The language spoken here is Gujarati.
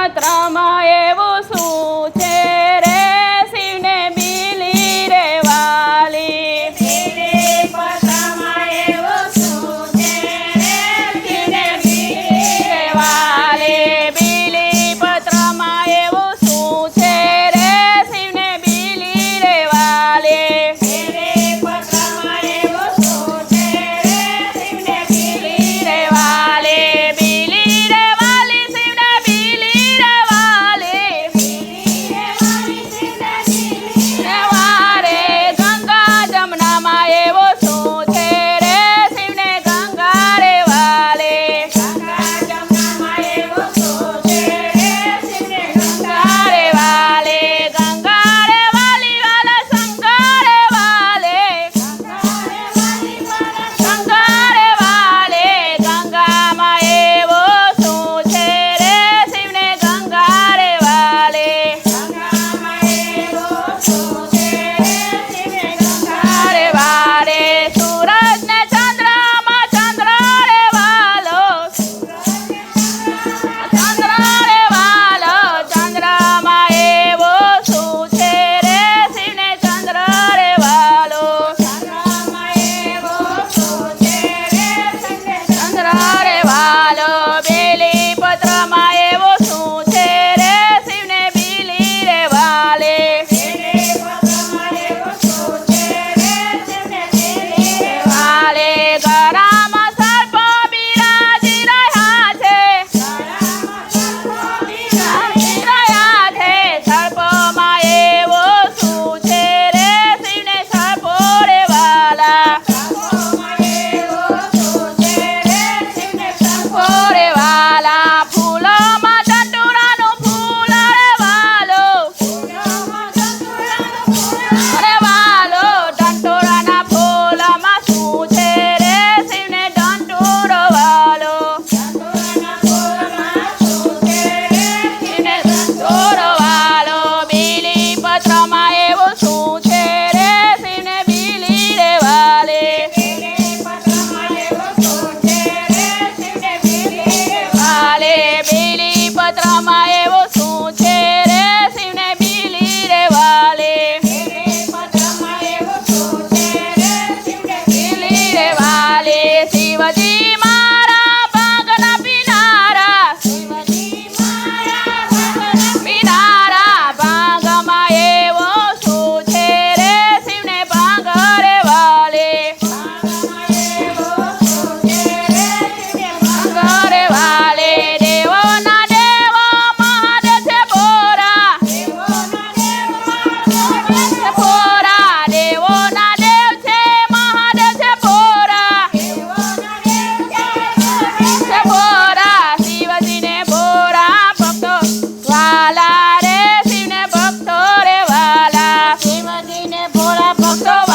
માત્રામાં એવો પત્રમાં એવું શું છે રે? સિને બીલી રેવાલે બીલી પત્રમાં એવું con todo.